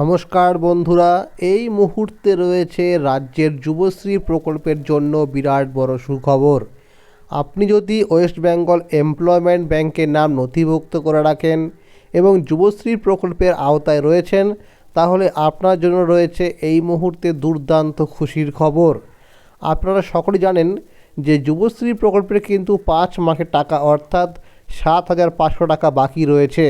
নমস্কার বন্ধুরা, এই মুহূর্তে রয়েছে রাজ্যের যুবশ্রী প্রকল্পের জন্য বিরাট বড় সুখবর। আপনি যদি ওয়েস্ট বেঙ্গল এমপ্লয়মেন্ট ব্যাংকের নাম নথিভুক্ত করে রাখেন এবং যুবশ্রী প্রকল্পের আওতায় রয়েছেন, তাহলে আপনার জন্য রয়েছে এই মুহূর্তে দুর্দান্ত খুশির খবর। আপনারা সকলে জানেন যে যুবশ্রী প্রকল্পের কিন্তু পাঁচ মাসের টাকা অর্থাৎ সাত হাজার পাঁচশো টাকা বাকি রয়েছে।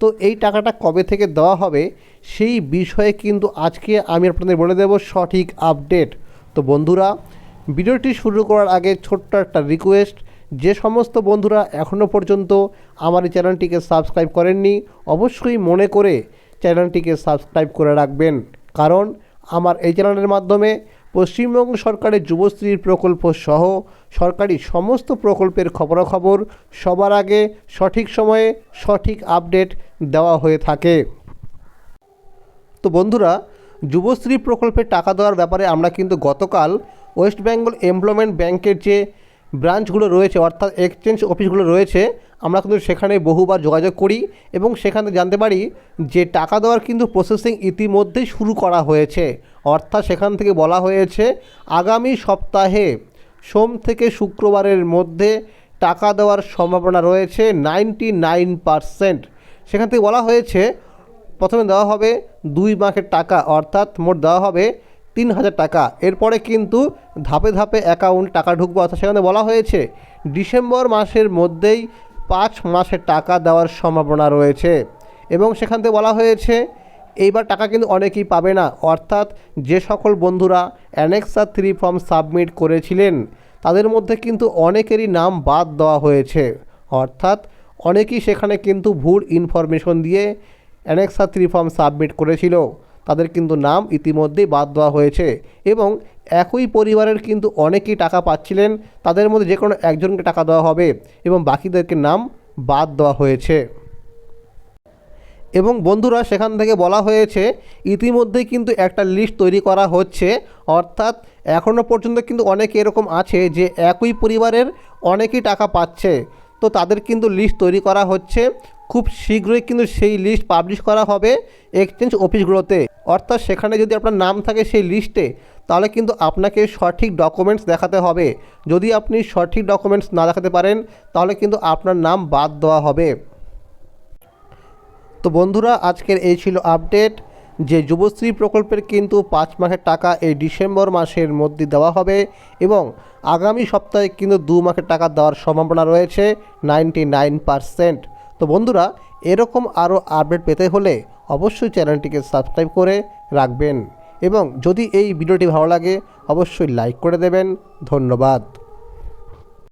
তো এই টাকাটা কবে থেকে দেওয়া হবে সেই বিষয়ে কিন্তু আজকে আমি আপনাদের বলে দেব সঠিক আপডেট। তো বন্ধুরা, ভিডিওটি শুরু করার আগে ছোট্ট একটা রিকোয়েস্ট যে সমস্ত বন্ধুরা এখনও পর্যন্ত আমার এই চ্যানেলটিকে সাবস্ক্রাইব করেননি, অবশ্যই মনে করে চ্যানেলটিকে সাবস্ক্রাইব করে রাখবেন। কারণ আমার এই চ্যানেলের মাধ্যমে পশ্চিমবঙ্গ সরকারের যুবশ্রী প্রকল্প সহ সরকারি সমস্ত প্রকল্পের খবরাখবর সবার আগে সঠিক সময়ে সঠিক আপডেট দেওয়া হয়ে থাকে। তো বন্ধুরা, যুবশ্রী প্রকল্পের টাকা দেওয়ার ব্যাপারে আমরা কিন্তু গতকাল ওয়েস্ট বেঙ্গল এমপ্লয়মেন্ট ব্যাংকের যে ব্রাঞ্চগুলো রয়েছে, অর্থাৎ এক্সচেঞ্জ অফিসগুলো রয়েছে, আমরা কিন্তু সেখানে বহুবার যোগাযোগ করি এবং সেখানে জানতে পারি যে টাকা দেওয়ার কিন্তু প্রসেসিং ইতিমধ্যেই শুরু করা হয়েছে। অর্থাৎ সেখান থেকে বলা হয়েছে, আগামী সপ্তাহে সোম থেকে শুক্রবারের মধ্যে টাকা দেওয়ার সম্ভাবনা রয়েছে নাইনটি নাইন পারসেন্ট। সেখান থেকে বলা হয়েছে, প্রথমে দেওয়া হবে দুই মাসের টাকা, অর্থাৎ মোট দেওয়া হবে তিন হাজার টাকা। এরপরে কিন্তু ধাপে ধাপে অ্যাকাউন্ট টাকা ঢুকবে, অর্থাৎ সেখানে বলা হয়েছে, ডিসেম্বর মাসের মধ্যেই পাঁচ মাসের টাকা দেওয়ার সম্ভাবনা রয়েছে। এবং সেখান থেকে বলা হয়েছে এইবার টাকা কিন্তু অনেকেই পাবে না। অর্থাৎ যে সকল বন্ধুরা অ্যানেক্সা থ্রি ফর্ম সাবমিট করেছিলেন, তাদের মধ্যে কিন্তু অনেকেরই নাম বাদ দেওয়া হয়েছে। অর্থাৎ অনেকেই সেখানে কিন্তু ভুল ইনফরমেশন দিয়ে অ্যানেক্সা থ্রি ফর্ম সাবমিট করেছিল। তাদের কিন্তু নাম ইতিমধ্যেই বাদ দেওয়া হয়েছে এবং একই পরিবারের কিন্তু অনেকেই টাকা পাচ্ছিলেন। তাদের মধ্যে যে কোনো একজনকে টাকা দেওয়া হবে এবং বাকিদেরকে নাম বাদ দেওয়া হয়েছে। এবং বন্ধুরা, সেখান থেকে বলা হয়েছে, ইতিমধ্যেই কিন্তু একটা লিস্ট তৈরি করা হচ্ছে। অর্থাৎ এখনও পর্যন্ত কিন্তু অনেকে এরকম আছে যে, একই পরিবারের অনেকেই টাকা পাচ্ছে। তো তাদের কিন্তু লিস্ট তৈরি করা হচ্ছে। খুব শীঘ্রই কিন্তু সেই লিস্ট পাবলিশ করা হবে এক্সচেঞ্জ অফিসগুলোতে অর্থাৎ সেখানে যদি আপনার নাম থাকে সেই লিস্টে তাহলে কিন্তু আপনাকে সঠিক ডকুমেন্টস দেখাতে হবে। যদি আপনি সঠিক ডকুমেন্টস না দেখাতে পারেন, তাহলে কিন্তু আপনার নাম বাদ দেওয়া হবে। তো বন্ধুরা, আজকের এই ছিল আপডেট যে যুবশ্রী প্রকল্পের কিন্তু পাঁচ মাসের টাকা এই ডিসেম্বর মাসের মধ্যে দেওয়া হবে এবং আগামী সপ্তাহে কিন্তু দু মাসের টাকা দেওয়ার সম্ভাবনা রয়েছে নাইনটি নাইন পারসেন্ট। তো বন্ধুরা, এরকম আরও আপডেট পেতে হলে অবশ্যই চ্যানেলটিকে সাবস্ক্রাইব করে রাখবেন এবং যদি এই ভিডিওটি ভালো লাগে, অবশ্যই লাইক করে দেবেন। ধন্যবাদ।